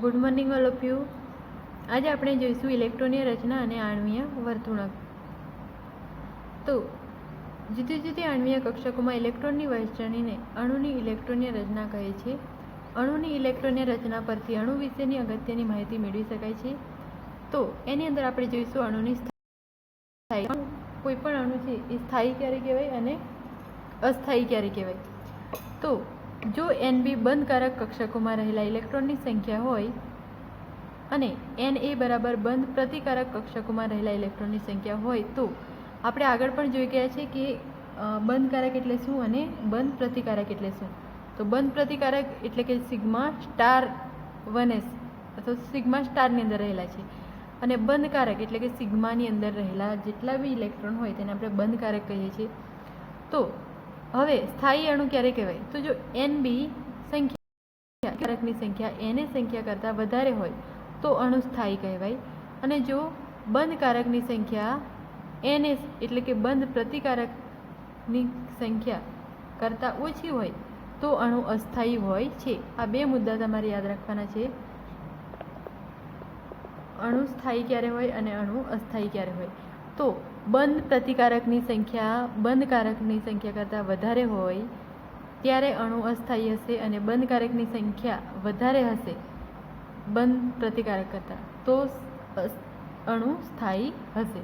Good morning all of you આજે આપણે જોઈશું ઇલેક્ટ્રોનીય રચના અને આણ્વીય વર્તુણક. તો, જુદી જુદી આણ્વીય કક્ષકોમાં ઇલેક્ટ્રોનની વહેંચણીને અણુની ઇલેક્ટ્રોનીય રચના કહે છે. અણુની ઇલેક્ટ્રોનીય રચના પરથી અણુ વિશેની અગત્યની માહિતી મેળવી શકાય છે. તો, એની અંદર આપણે જોઈશું અણુની સ્થાયી. કોઈ પણ અણુ છે, એ સ્થાયી ક્યારે કહેવાય અને અસ્થાયી ક્યારે કહેવાય? તો જો એન બી બંધકારક કક્ષકોમાં રહેલા ઇલેક્ટ્રોનની સંખ્યા હોય અને એન એ બરાબર બંધ પ્રતિકારક કક્ષકોમાં રહેલા ઇલેક્ટ્રોનની સંખ્યા હોય તો આપણે આગળ પણ જોઈ ગયા છે કે બંધકારક એટલે શું અને બંધ પ્રતિકારક એટલે શું? તો બંધ પ્રતિકારક એટલે કે સિગ્મા સ્ટાર વન એસ અથવા સિગ્મા સ્ટારની અંદર રહેલા છે. અને બંધકારક એટલે કે સિગ્માની અંદર રહેલા જેટલા બી ઇલેક્ટ્રોન હોય તેને આપણે બંધકારક કહીએ છીએ. તો હવે સ્થાયી અણુ ક્યારે કહેવાય? તો જો એન બી સંખ્યા, કારકની સંખ્યા એને સંખ્યા કરતાં વધારે હોય, તો અણુ સ્થાયી કહેવાય. અને જો બંધ કારકની સંખ્યા એન એટલે કે બંધ પ્રતિકારકની સંખ્યા કરતાં ઓછી હોય, તો અણુ અસ્થાયી હોય છે. આ બે મુદ્દા તમારે યાદ રાખવાના છે. અણુ સ્થાયી ક્યારે હોય અને અણુ અસ્થાયી ક્યારે હોય? તો બંધ પ્રતિકારકની સંખ્યા બંધકારકની સંખ્યા કરતાં વધારે હોય, ત્યારે અણુ અસ્થાયી હશે અને બંધ કારકની સંખ્યા વધારે હશે, બંધ પ્રતિકારક કરતાં. તો અણુ સ્થાયી હશે.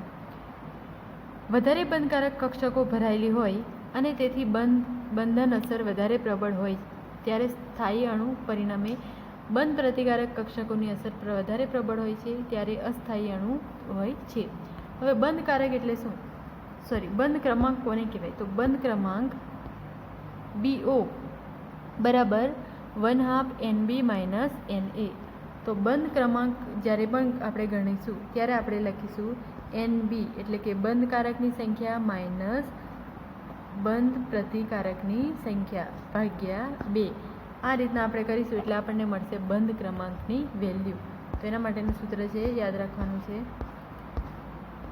વધારે બંધકારક કક્ષકો ભરાયેલી હોય અને તેથી બંધ, બંધન અસર વધારે પ્રબળ હોય, ત્યારે સ્થાયી અણુ પરિણામે બંધ પ્રતિકારક કક્ષકોની અસર વધારે પ્રબળ હોય છે, ત્યારે અસ્થાયી અણુ હોય છે. હવે બંધકારક એટલે શું? સોરી બંધ ક્રમાંક કોને કહેવાય? તો બંધ ક્રમાંક બીઓ બરાબર one half N B minus N A તો બંધ ક્રમાંક જ્યારે પણ આપણે ગણીશું, ત્યારે આપણે લખીશું એન બી એટલે કે બંધ કારકની સંખ્યા માઇનસ બંધ પ્રતિકારકની સંખ્યા ભાગ્યા બે. આ રીતના આપણે કરીશું, એટલે આપણને મળશે બંધ ક્રમાંકની વેલ્યુ તો એના માટેનું સૂત્ર છે, યાદ રાખવાનું છે.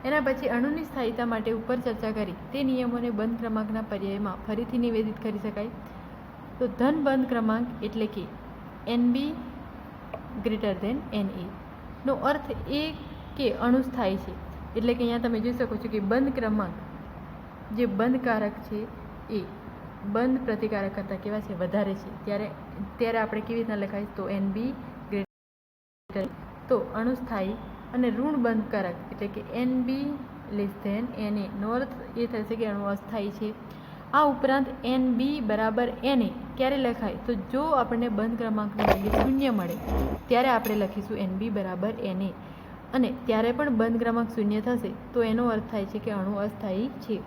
એના પછી અણુની સ્થાયીતા માટે ઉપર ચર્ચા કરી. તે નિયમોને બંધ ક્રમાંકના પર્યાયમાં ફરીથી નિવેદિત કરી શકાય. તો ધન બંધ ક્રમાંક એટલે કે N B greater than N A. નો અર્થ એ કે અણુ સ્થાયી છે. એટલે કે અહીંયા તમે જોઈ શકો છો કે બંધ ક્રમાંક જે બંધકારક છે એ બંધ પ્રતિકારક કરતાં કેવા છે? વધારે છે. ત્યારે ત્યારે આપણે કેવી રીતના લખાય તો એન બી ગ્રેટર તો અણુસ્થાયી અને ઋણ બંધકારક એટલે કે N B less than N A નો અર્થ એ થશે કે અણુ અસ્થાયી છે, આ ઉપરાંત એન બી બરાબર એન એ ક્યારે લખાય? તો જો આપણને બંધ ક્રમાંકની વેલ્યુ શૂન્ય મળે, ત્યારે આપણે લખીશું એન બી બરાબર એન એ અને ત્યારે પણ બંધ ક્રમાંક શૂન્ય થશે, તો એનો અર્થ થાય છે કે અણુ અસ્થાયી છે.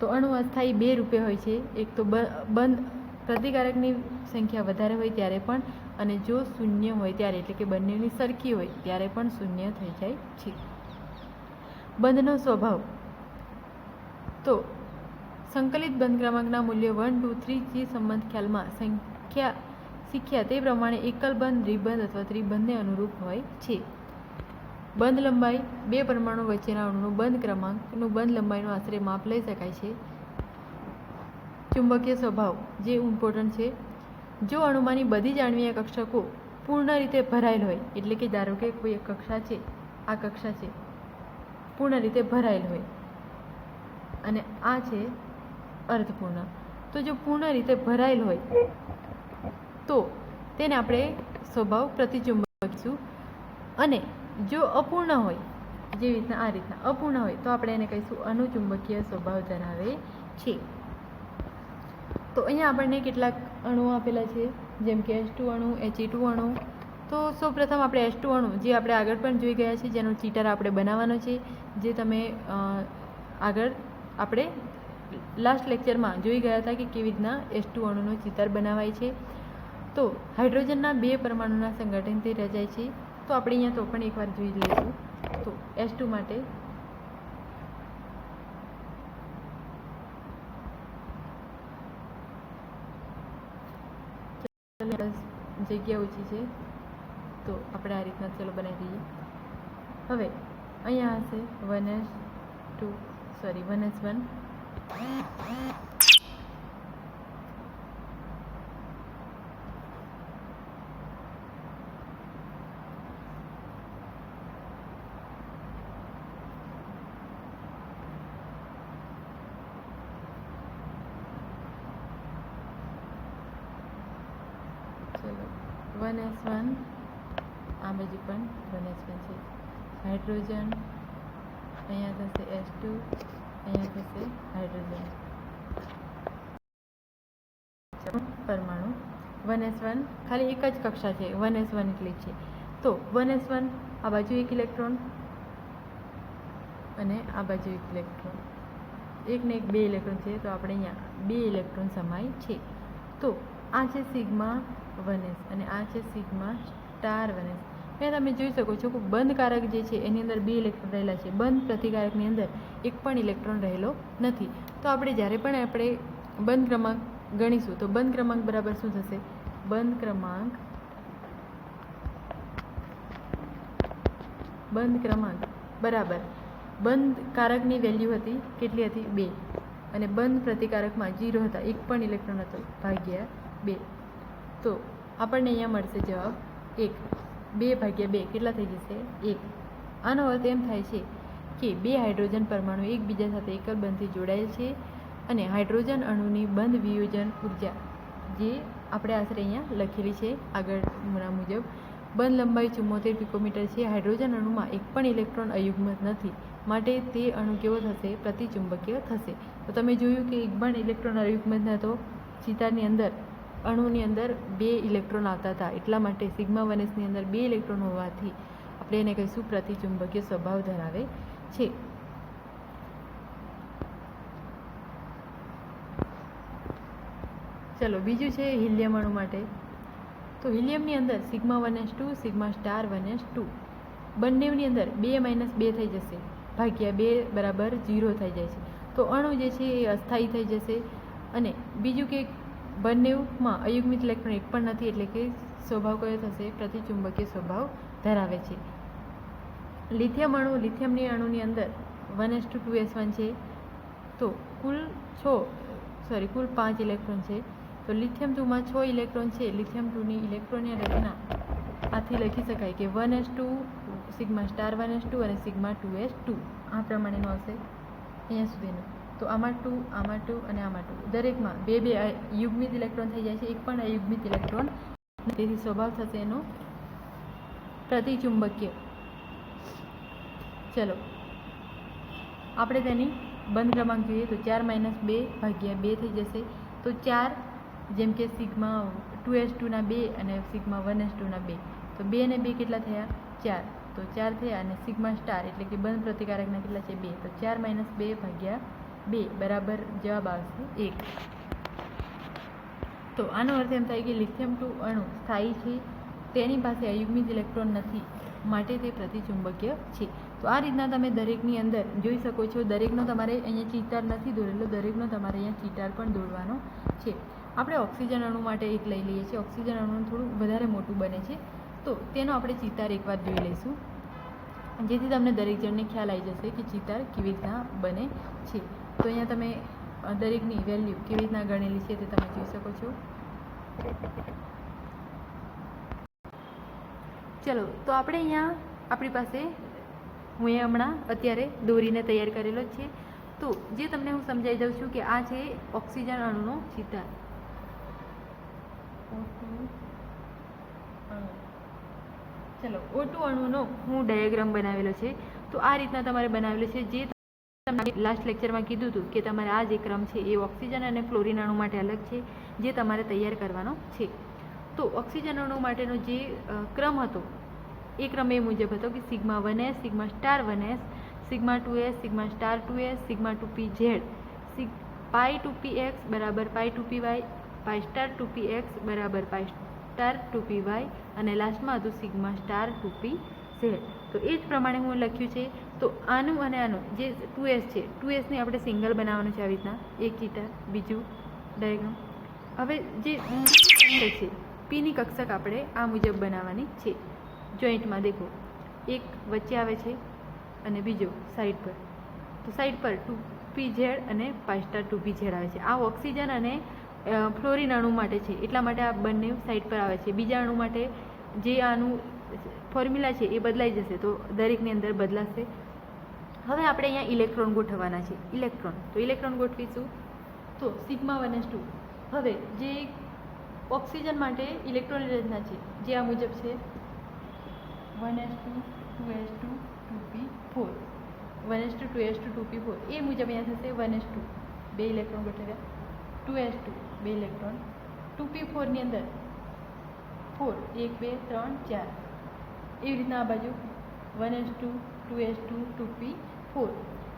તો અણુ અસ્થાયી બે રૂપે હોય છે. એક તો બંધ પ્રતિકારકની સંખ્યા વધારે હોય ત્યારે પણ અને જો શૂન્ય હોય ત્યારે, એટલે કે બંનેની સરખી હોય, ત્યારે પણ શૂન્ય થઈ જાય છે. બંધનો સ્વભાવ. તો, સંકલિત બંધ ક્રમાંકના મૂલ્ય વન ટુ થ્રી જે સંબંધ ખ્યાલમાં સંખ્યા શીખ્યા તે પ્રમાણે એકલ બંધ, દ્વિબંધ અથવા ત્રિબંધને અનુરૂપ હોય છે. બંધ લંબાઈ બે પરમાણુ વચ્ચેના અણુનો બંધ ક્રમાંકનું બંધ લંબાઈનું આશરે માપ લઈ શકાય છે. ચુંબકીય સ્વભાવ, જે ઇમ્પોર્ટન્ટ છે. જો અણુમાંની બધી જાણવીય કક્ષકો પૂર્ણ રીતે ભરાયેલ હોય, એટલે કે ધારો કે કોઈ એક કક્ષા છે, આ કક્ષા છે, પૂર્ણ રીતે ભરાયેલ હોય, અને આ છે અર્ધપૂર્ણ તો જો પૂર્ણ રીતે ભરાયેલ હોય, તો તેને આપણે સ્વભાવ પ્રતિચુંબકશું અને જો અપૂર્ણ હોય જેવી રીતના આ રીતના અપૂર્ણ હોય, તો આપણે એને કહીશું અનુચુંબકીય સ્વભાવ ધરાવે છે. તો અહીંયા આપણને કેટલાક અણુઓ આપેલા છે, જેમ કે એચ ટુ અણુ એચઈ ટુ અણુ. તો સૌપ્રથમ આપણે એચ ટુ અણુ, જે આપણે આગળ પણ જોઈ ગયા છે જેનો ચીટર આપણે બનાવવાનો છે, જે તમે આગળ આપણે લાસ્ટ લેક્ચરમાં જોઈ ગયા હતા કે કેવી રીતના એચ ટુ અણુનો ચિતર બનાવાય છે. તો હાઇડ્રોજનના બે પરમાણુના સંગઠનથી રચાય છે. તો આપણે અહીંયા તો પણ એકવાર જોઈ લઈશું. તો એચ ટુ માટે જગ્યા ઓછી છે, તો આપણે આ રીતના ચલો બનાવી દઈએ. હવે, અહીંયા હશે one S two, sorry one S one. One S one આ બાજુ પણ વન એસ વન છે. હાઇડ્રોજન અહીંયા થશે એસ ટુ અહીંયા થશે હાઇડ્રોજન પરમાણુ. વન એસ વન ખાલી એક જ કક્ષા છે. વન એસ વન એટલે છે. તો વન એસ વન આ બાજુ એક ઇલેક્ટ્રોન અને આ બાજુ એક ઇલેક્ટ્રોન એક ને એક બે ઇલેક્ટ્રોન છે, તો આપણે અહીંયા બે ઇલેક્ટ્રોન સમાય છે. તો આ છે સિગ્મા વન એસ અને આ છે સિગ્મા સ્ટાર વનેસ મેં તમે જોઈ શકો છો કે બંધકારક જે છે, એની અંદર બે ઇલેક્ટ્રોન રહેલા છે. બંધ પ્રતિકારકની અંદર એક પણ ઇલેક્ટ્રોન રહેલો નથી. તો આપણે જ્યારે પણ આપણે બંધ ક્રમાંક ગણીશું, તો બંધ ક્રમાંક બરાબર શું થશે? બંધ ક્રમાંક બંધ ક્રમાંક બરાબર. બંધ કારકની વેલ્યુ હતી, કેટલી હતી? બે. અને બંધ પ્રતિકારકમાં જીરો હતા. એક પણ ઇલેક્ટ્રોન હતો. ભાગ્યા બે. તો આપણને અહીંયા મળશે જવાબ એક. બે ભાગ્યા બે કેટલા થઈ જશે? એક. આનો અર્થ એમ થાય છે કે બે હાઇડ્રોજન પરમાણુ એકબીજા સાથે એકલ બંધથી જોડાયેલ છે અને હાઇડ્રોજન અણુની બંધ વિયોજન ઊર્જા, જે આપણે આશરે અહીંયા લખેલી છે આગળના મુજબ. બંધ લંબાઈ ચુમ્મોતેર પિકોમીટર છે. હાઇડ્રોજન અણુમાં એક પણ ઇલેક્ટ્રોન અયુગ્મત નથી. માટે તે અણુ કેવો થશે? પ્રતિચુંબકીય થશે. તો તમે જોયું કે એક પણ ઇલેક્ટ્રોન અયુગ્મત હતો ચિતારની અંદર અણુની અંદર બે ઇલેક્ટ્રોન આવતા હતા. એટલા માટે સિગ્મા વનસની અંદર બે ઇલેક્ટ્રોન હોવાથી આપણે એને કહીશું પ્રતિચુંબકીય સ્વભાવ ધરાવે છે. ચલો, બીજું છે હિલિયમ અણુ માટે. તો હિલિયમની અંદર sigma one S two, sigma star one two. બંનેની અંદર બે માઇનસ બે થઈ જશે. ભાગ્યા બે બરાબર ઝીરો થઈ જાય છે. તો અણુ જે છે એ અસ્થાયી થઈ જશે. અને બીજું કે બંનેમાં અયુગ્મિત ઇલેક્ટ્રોન એક પણ નથી એટલે કે સ્વભાવ કયો થશે? પ્રતિચુંબકીય સ્વભાવ ધરાવે છે. લિથિયમ અણુ લિથિયમની અણુની અંદર one S two two S one છે. તો કુલ છ સોરી કુલ પાંચ ઇલેક્ટ્રોન છે. તો લિથિયમ ટુમાં છ ઇલેક્ટ્રોન છે. લિથિયમ ટુની ઇલેક્ટ્રોનની રચના આથી લખી શકાય કે one S two sigma star one S two અને સિગ્મા ટુ એસ ટુ આ પ્રમાણેનો હશે અહીંયા સુધીનું. તો આમાં ટુ આમાં ટુ અને આમાં ટુ. દરેકમાં બે બે યુગ્મિત ઇલેક્ટ્રોન થઈ જાય છે, એક પણ અયુગ્મિત ઇલેક્ટ્રોન. તેથી સ્વભાવ થશે એનો પ્રતિચુંબકીય. ચલો. આપણે તેની બંધ ક્રમાંક જોઈએ તો ચાર માઇનસ બે ભાગ્યા બે થઈ જશે. તો ચાર, જેમ કે સિગ્મા ટુ એસ ટુના બે અને સિગ્મા વન એસ ટુના બે. તો બે અને બે કેટલા થયા? ચાર. તો ચાર થયા અને સિગ્મા સ્ટાર એટલે કે બંધ પ્રતિકારકના કેટલા છે? બે. તો ચાર માઇનસ બે ભાગ્યા બે, બરાબર, જવાબ આવશે એક. તો આનો અર્થ એમ થાય કે લિથિયમ ટુ અણુ સ્થાયી છે, તેની પાસે અયુગ્મિત ઇલેક્ટ્રોન નથી, માટે તે પ્રતિચુંબકીય છે. તો આ રીતના તમે દરેકની અંદર જોઈ શકો છો, દરેકનો તમારે અહીંયા ચિતાર નથી દોરેલો, દરેકનો તમારે અહીંયા ચિતાર પણ દોરવાનો છે. આપણે ઓક્સિજન અણુ માટે એક લઈ લઈએ છીએ, ઓક્સિજન અણુ થોડું વધારે મોટું બને છે. તો તેનો આપણે ચિતાર એકવાર જોઈ લઈશું. જેથી તમને દરેક જણને ખ્યાલ આવી જશે કે ચિતાર કેવી રીતના બને છે. તો અહીંયા તમે દરેકની વેલ્યુ કેવી રીતના ગણેલી છે તે તમે જોઈ શકો છો. ચલો, તો આપણે અહીંયા, આપણી પાસે, હું એ હમણાં અત્યારે દોરીને તૈયાર કરેલો છે. તો જે તમને હું સમજાવી દઉં છું કે આ છે ઓક્સિજન અણુનો ચિતાર ચલો ઓટુ અણુનો હું ડાયાગ્રામ બનાવેલો છે. તો આ રીતના તમારે બનાવેલો છે જે તમને લાસ્ટ લેક્ચરમાં કીધું હતું કે તમારે આ જે ક્રમ છે એ ઓક્સિજન અને ફ્લોરિન અણુ માટે અલગ છે, જે તમારે તૈયાર કરવાનો છે. તો ઓક્સિજન અણુ માટેનો જે ક્રમ હતો, એ ક્રમ એ મુજબ હતો કે sigma one S, sigma star one S, sigma two S, sigma star two S, sigma two P Z. સિગ, pi two P x બરાબર pi two P Y, pi star two P X બરાબર pi star two P Y, અને લાસ્ટમાં હતું sigma star two P Z તો એ જ પ્રમાણે હું લખ્યું છે. તો આનું અને આનું, જે ટુ એસ છે ટુ એસને આપણે સિંગલ બનાવવાનું છે આવી રીતના. એક ચિત્ર બીજું ડાયગ્રામ હવે જે છે પીની કક્ષક આપણે આ મુજબ બનાવવાની છે. જોઈન્ટમાં દેખો. એક વચ્ચે આવે છે અને બીજો સાઈડ પર. તો સાઈડ પર ટુ પી ઝેડ અને pi star two P Z આવે છે. આ ઓક્સિજન અને ફ્લોરિન અણુ માટે છે. એટલા માટે આ બંને સાઈડ પર આવે છે. બીજા અણુ માટે જે આનું ફોર્મ્યુલા છે એ બદલાઈ જશે તો દરેકની અંદર બદલાશે. હવે આપણે અહીંયા ઇલેક્ટ્રોન ગોઠવવાના છે. ઇલેક્ટ્રોન. તો ઇલેક્ટ્રોન ગોઠવીશું. તો સિગ્મા વન એસ ટુ. હવે જે ઓક્સિજન માટે ઇલેક્ટ્રોનની રચના છે, જે આ મુજબ છે. One S two two S two two P four. One S two two S two two P four. એ મુજબ અહીંયા થશે વન એસ ટુ. બે ઇલેક્ટ્રોન ગોઠવ્યા. ટુ એસ ટુ, બે ઇલેક્ટ્રોન. ટુ પી ફોરની અંદર. ફોર, એક, બે, ત્રણ, ચાર. એવી રીતના આ બાજુ one S two two S two two P four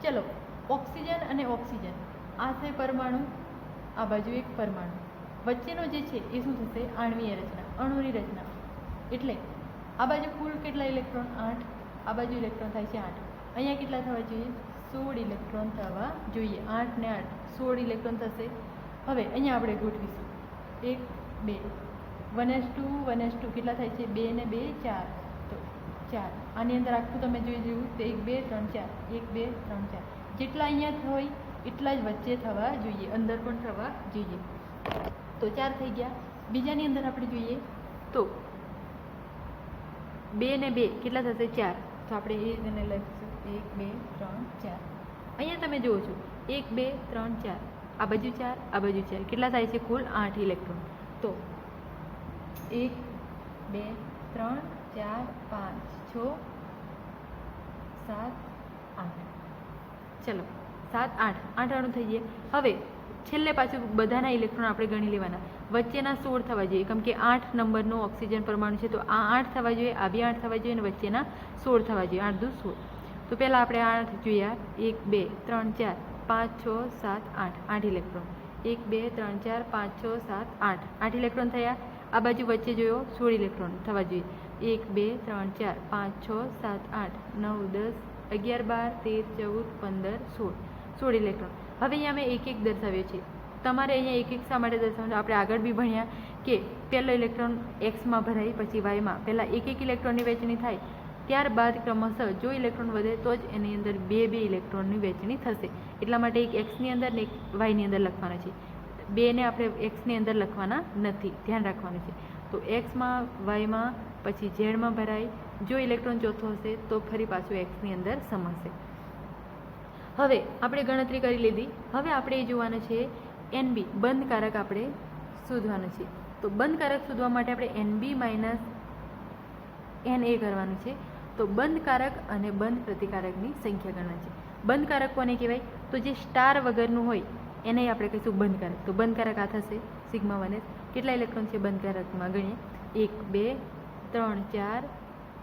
ચલો, ઓક્સિજન અને ઓક્સિજન. આ છે પરમાણુ, આ બાજુ એક પરમાણુ. વચ્ચેનો જે છે એ શું થશે? આણવીય રચના અણુની રચના. એટલે આ બાજુ કુલ કેટલા ઇલેક્ટ્રોન? આઠ. આ બાજુ ઇલેક્ટ્રોન થાય છે આઠ. અહીંયા કેટલા થવા જોઈએ? સોળ ઇલેક્ટ્રોન થવા જોઈએ. આઠ ને આઠ. સોળ ઇલેક્ટ્રોન થશે. હવે અહીંયા આપણે ગોઠવીશું. એક, બે. One S two one S two કેટલા થાય છે? બે ને બે, ચાર. ચાર. આની અંદર આખું તમે જોઈ જોયું તો એક, બે, ત્રણ, ચાર. એક, બે, ત્રણ, ચાર. જેટલા અહીંયા હોય, એટલા જ વચ્ચે થવા જોઈએ. અંદર પણ થવા જોઈએ. તો ચાર થઈ ગયા. બીજાની અંદર આપણે જોઈએ તો બે ને બે કેટલા થશે? ચાર. તો આપણે એ એને લખીશું એક, બે, ત્રણ, ચાર. અહીંયા તમે જુઓ છો. એક, બે, ત્રણ, ચાર. આ બાજુ ચાર, આ બાજુ ચાર. કેટલા થાય છે? કુલ આઠ ઇલેક્ટ્રોન. તો એક, બે ત્રણ, ચાર, પાંચ, છ, સાત, આઠ. ચલો, સાત, આઠ. આઠ આણું થઈ જાય હવે, છેલ્લે પાછું બધાના ઇલેક્ટ્રોન આપણે ગણી લેવાના. વચ્ચેના સોળ થવા જોઈએ. કેમ કે આઠ નંબરનો ઓક્સિજન પરમાણુ છે, તો આ આઠ થવા જોઈએ, આ બી આઠ થવા જોઈએ, અને વચ્ચેના સોળ થવા જોઈએ. આઠ દુ સોળ. તો પહેલાં આપણે આઠ જોયા. એક, બે, ત્રણ, ચાર, પાંચ, છ, સાત, આઠ. આઠ ઇલેક્ટ્રોન એક, બે, ત્રણ, ચાર, પાંચ, છ, સાત, આઠ. આઠ ઇલેક્ટ્રોન થયા. આ બાજુ વચ્ચે જોયો, સોળ ઇલેક્ટ્રોન થવા જોઈએ. એક, બે, ત્રણ, ચાર, પાંચ, છ, સાત, આઠ, નવ, દસ, અગિયાર, બાર, તેર, ચૌદ, પંદર, સોળ. સોળ ઇલેક્ટ્રોન. હવે અહીંયા મેં એક એક દર્શાવ્યો છે. તમારે અહીંયા એક એક શા માટે દર્શાવવાનું આપણે આગળ બી ભણ્યા કે પહેલો ઇલેક્ટ્રોન એક્સમાં ભરાય, પછી વાયમાં પહેલાં એક એક ઇલેક્ટ્રોનની વહેંચણી થાય. ત્યારબાદ ક્રમશઃ જો ઇલેક્ટ્રોન વધે, તો જ એની અંદર બે બે ઇલેક્ટ્રોનની વહેંચણી થશે. એટલા માટે એક એક્સની અંદર ને એક વાયની અંદર લખવાના છે. બેને આપણે એક્સની અંદર લખવાના નથી. ધ્યાન રાખવાનું છે. તો એક્સમાં વાયમાં પછી ઝેડમાં ભરાય. જો ઇલેક્ટ્રોન ચોથો હશે, તો ફરી પાછું એક્સની અંદર સમાશે. હવે આપણે ગણતરી કરી લીધી. હવે આપણે એ જોવાનું છે એનબી બંધકારક આપણે શોધવાનું છે. તો બંધકારક શોધવા માટે આપણે એનબી માઇનસ એન એ કરવાનું છે. તો બંધકારક અને બંધ પ્રતિકારકની સંખ્યા ગણવાની છે. બંધકારક કોને કહેવાય? તો જે સ્ટાર વગરનું હોય એને આપણે કહીશું બંધકારક તો બંધકારક આ થશે, સિગ્મા વન કેટલા ઇલેક્ટ્રોન છે બંધકારકમાં ગણીએ? એક, બે, ત્રણ, ચાર,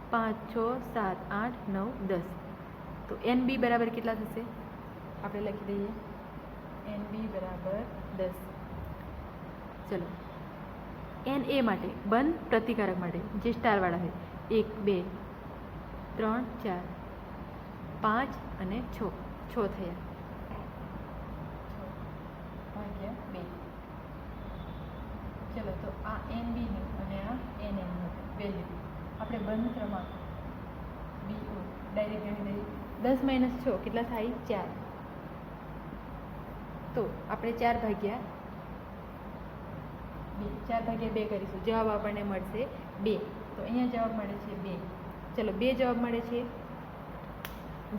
પાંચ, છ, સાત, આઠ, નવ, દસ. તો એન બી બરાબર કેટલા થશે? આપણે લખી દઈએ. એન બી બરાબર દસ. ચલો. એન એ માટે, બંધ પ્રતિકારક માટે, જે સ્ટારવાળા હોય. એક, બે, ત્રણ, ચાર, પાંચ અને છ. છ થયા. ભાગ્યા બે. ચલો, તો આ એન બીનું અને આ એન એમનું વેલ્યુ આપણે બંધ ક્રમાંક બી ઓ ડાયરેક્ટ ગણી દઈએ દસ માઇનસ છ, કેટલા થાય? ચાર. તો આપણે ચાર ભાગ્યા બે. ચાર ભાગ્યા બે કરીશું. જવાબ આપણને મળશે બે. તો અહીંયા જવાબ મળે છે બે. ચલો, બે જવાબ મળે છે.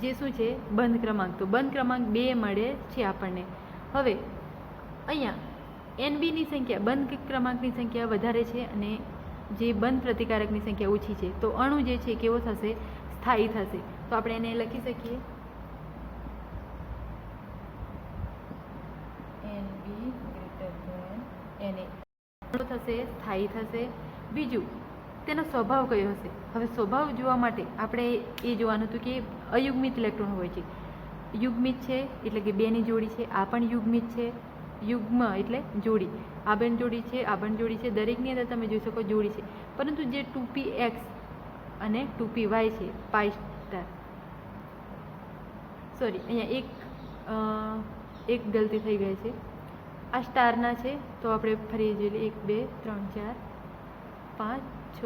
જે શું છે? બંધ ક્રમાંક. તો બંધ ક્રમાંક બે મળે છે આપણને. હવે અહીંયા એનબીની સંખ્યા બંધ ક્રમાંકની સંખ્યા વધારે છે અને જે બંધ પ્રતિકારકની સંખ્યા ઓછી છે તો અણુ જે છે કેવો થશે? સ્થાયી થશે. તો આપણે એને લખી શકીએ. એન થશે સ્થાયી થશે. બીજું તેનો સ્વભાવ કયો હશે? હવે સ્વભાવ જોવા માટે આપણે એ જોવાનું હતું કે અયુગ્મિત ઇલેક્ટ્રોન હોય છે. યુગ્મિત છે એટલે કે બેની જોડી છે આ પણ યુગ્મિત છે. યુગ્મ એટલે જોડી. આભણ જોડી છે આભણ જોડી છે, દરેકની અંદર તમે જોઈ શકો જોડી છે. પરંતુ જે ટુ એક્સ અને ટુ વાય છે પાઈ સ્ટાર. સોરી અહીંયા એક એક ગલતી થઈ ગઈ છે. આ સ્ટારના છે, તો આપણે ફરી જોઈ લઈએ એક, બે, ત્રણ, ચાર, પાંચ, છ.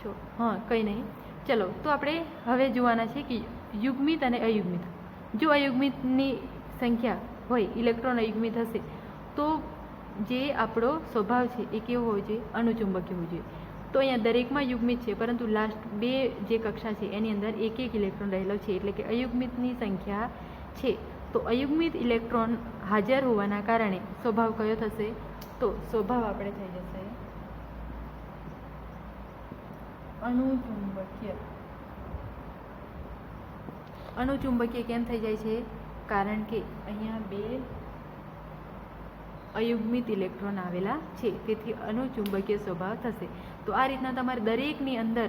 છ. હા, કંઈ નહીં. ચલો, તો આપણે હવે જોવાના છે કે યુગ્મિત અને અયુગ્મિત. જો અયુગ્મિતની સંખ્યા હોય ઇલેક્ટ્રોન અયુગ્મી હશે તો જે આપણો સ્વભાવ છે એ કેવો હોવો જોઈએ? અણુચુંબકીય હોવો જોઈએ. તો અહીંયા દરેકમાં યુગ્મિત છે, પરંતુ લાસ્ટ બે જે કક્ષા છે, એની અંદર એક એક ઇલેક્ટ્રોન રહેલો છે, એટલે કે અયુગ્મિતની સંખ્યા છે. તો અયુગ્મિત ઇલેક્ટ્રોન હાજર હોવાના કારણે સ્વભાવ કયો થશે? તો સ્વભાવ આપણે થઈ જશે અણુચુંબકીય. અણુચુંબકીય કેમ થઈ જાય છે? કારણ કે અહીંયા બે અયુગ્મિત ઇલેક્ટ્રોન આવેલા છે. તેથી અણુચુંબકીય સ્વભાવ થશે. તો આ રીતના તમારે દરેકની અંદર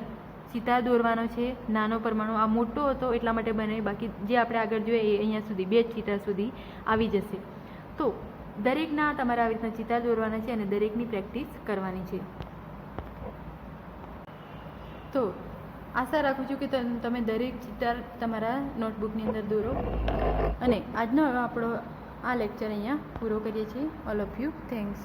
ચિતા દોરવાનો છે, નાનો પરમાણુ. આ મોટો હતો એટલા માટે બને, બાકી જે આપણે આગળ જોઈએ એ અહીંયા સુધી, બે જ ચિતા સુધી આવી જશે. તો દરેકના તમારે આવી રીતના ચિતા દોરવાના છે અને દરેકની પ્રેક્ટિસ કરવાની છે. તો આશા રાખું છું કે તમ- દરેક ચિત્ર તમારા નોટબુકની અંદર દોરો. અને આજનો આપણો આ લેક્ચર અહીંયા પૂરો કરીએ છીએ. All of you thanks